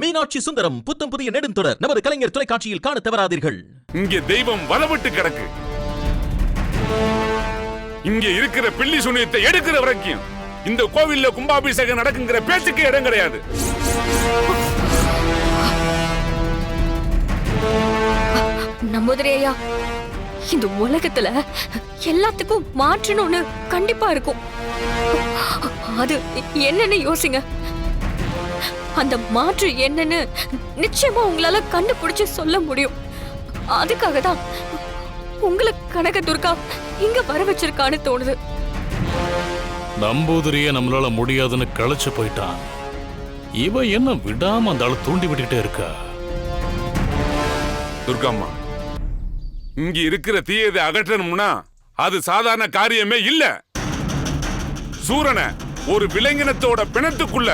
மீனாட்சி சுந்தரம் புத்தம் புதிய நெடுந்தொடர். நமது கலைஞர் தொலைக்காட்சியில் காண தவறாதீர்கள். இங்கே தெய்வம் வலவிட்டு கிடக்கு. இங்கே இருக்கிற பில்லி சுனியத்தை எடுக்கிற வரைக்கும் இந்த கோவில்ல கும்பாபிஷேகம் நடக்குங்கிற பேச்சுக்கு இடம் கிடையாது. நம்புதிரே ஐயா இந்த உலகத்துல எல்லாத்துக்கும் ஒண்ணு கண்டிப்பா இருக்கும். அது என்னன்னு யோசிங்க. அந்த மாற்று என்னன்னு நிச்சயமா உங்களால கண்டுபிடிச்சு சொல்ல முடியும். அதுக்காக தான் உங்களை கனக துர்கா இங்க வர வச்சிருக்கான்னு தோணுது. நம்பூதிரியே நம்மளால முடியாதுன்னு களைச்சு போயிட்டான். இவ என்ன விடாம அந்த ஆளை தூண்டி விட்டுக்கிட்டே இருக்கா? துர்காம்மா இங்க இருக்கிற தீயதை அகற்றணும்னா அது சாதாரண காரியமே இல்ல. சூரனை ஒரு விலங்கினத்தோட பிணத்துக்குள்ள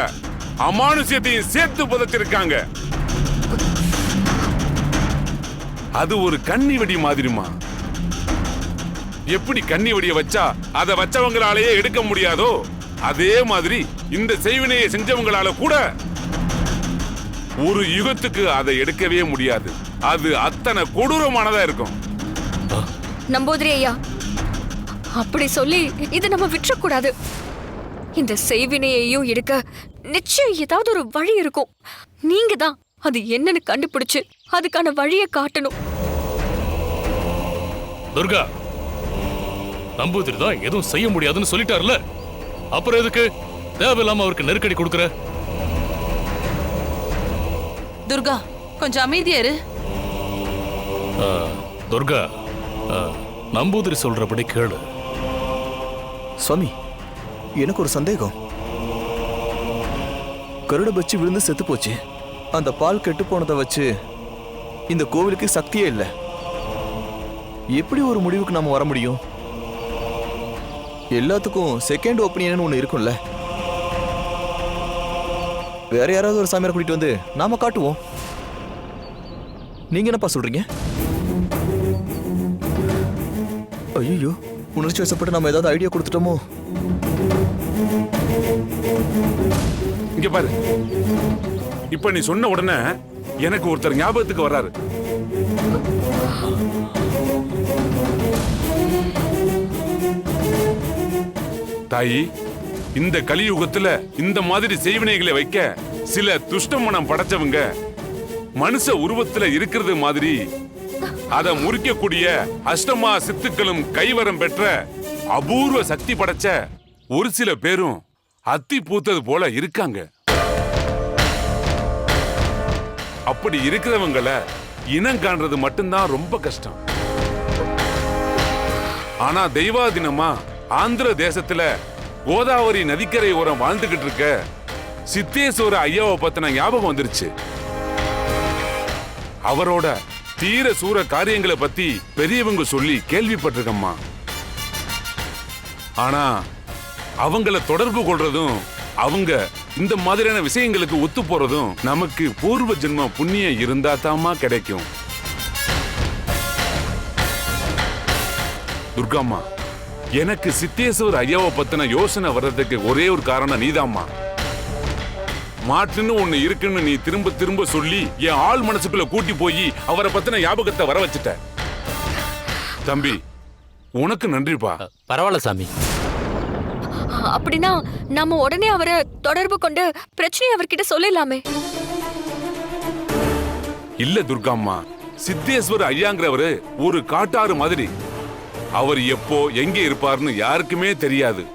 அமானுஷ்யத்தையும் சேர்த்து புதைச்சிருக்காங்க அது ஒரு கன்னி வெடி மாதிரிமா எப்படி கன்னி வெடிய வச்சா அதை வச்சவங்களாலேயே எடுக்க முடியாதோ அதே மாதிரி இந்த செய்வினையை செஞ்சவங்களால கூட ஒரு யுகத்துக்கு அதை எடுக்கவே முடியாது. அது அத்தனை கொடூரமானதா இருக்கும். நம்பூதிரி ஐயா அப்படி சொல்லி இதை நம்ம விட்டுறக்கூடாது. இந்த செய்வினையையும் எடுக்க நிச்சயம் ஏதாவது ஒரு வழி இருக்கும். நீங்க தான் அது என்னன்னு கண்டுபிடிச்சு அதுக்கான வழியை காட்டணும். துர்கா நம்பூதிரி தான் எதுவும் செய்ய முடியாதுன்னு சொல்லிட்டாருல. அப்புறம் எதுக்கு? தேவையில்லாம அவருக்கு நெருக்கடி கொடுக்குற? துர்கா கொஞ்சம் அமைதியா இரு. ஆ, துர்கா நம்பூதிரி சொல்றபடி கேளு. சுவாமி எனக்கு ஒரு சந்தேகம். கருட பச்சி விழுந்து செத்து போச்சு. அந்த பால் கெட்டு போனதை வச்சு இந்த கோவிலுக்கு சக்தியே இல்லை. எப்படி ஒரு முடிவுக்கு நாம வர முடியும்? எல்லாத்துக்கும் செகண்ட் ஒப்பீனியன் ஒன்று இருக்கும்ல. வேற யாராவது ஒரு சாமியார் கூட்டிட்டு வந்து நாம காட்டுவோம். நீங்க என்னப்பா சொல்றீங்க? ஐயோ உணர்ச்சி வசப்பட்டு நம்ம ஏதாவது ஐடியா கொடுத்துட்டோமோ? இங்க பாரு. இப்ப நீ சொன்ன உடனே எனக்கு ஒருத்தர் ஞாபகத்துக்கு வர்றாரு. தாயி இந்த கலியுகத்துல இந்த மாதிரி செய்வினைகளை வைக்க சில துஷ்ட மனம் படைச்சவங்க மனுஷ உருவத்துல இருக்கிறது மாதிரி அதை முறிக்கக்கூடிய அஷ்டமா சித்துக்களும் கைவரம் பெற்ற அபூர்வ சக்தி படைச்ச ஒரு சில பேரும் அத்தி பூத்தது போல இருக்காங்க. அப்படி இருக்கிறவங்கள இனம் காண்றது மட்டும்தான் ரொம்ப கஷ்டம். ஆனா தெய்வாதீனமா ஆந்திர தேசத்துல கோதாவரி நதிக்கரை ஓரம் வாழ்ந்துகிட்டு இருக்க சித்தேஸ்வர ஐயாவை பத்தின ஞாபகம் வந்துருச்சு. அவரோட தீர சூர காரியங்களை பத்தி பெரியவங்க சொல்லி கேள்விப்பட்டிருக்கம்மா. ஆனா அவங்கள தொடர்பு கொள்றதும் அவங்க இந்த மாதிரியான விஷயங்களுக்கு ஒத்து போறதும் நமக்கு பூர்வ ஜென்ம புண்ணியம் இருந்தா தாமா கிடைக்கும். துர்காம்மா எனக்கு சித்தேஸ்வர் ஐயாவை பத்தின யோசனை வர்றதுக்கு ஒரே ஒரு காரணம் நீதாம்மா. மாற்றுன்னு ஒண்ணு இருக்குன்னு நீ திரும்ப திரும்ப சொல்லி என் ஆள் மனசுக்குள்ள கூட்டி போய் அவரை பத்தின ஞாபகத்தை வர வச்சுட்ட. தம்பி உனக்கு நன்றிப்பா. பரவாயில்ல சாமி. அப்படின்னா நாம உடனே அவரை தொடர்பு கொண்டு பிரச்சனையை அவர்கிட்ட சொல்லலாமே இல்ல துர்காம்மா சித்தேஸ்வர் ஐயாங்கிறவரு ஒரு காட்டாறு மாதிரி. அவர் எப்போ எங்கே இருப்பார்னு யாருக்குமே தெரியாது.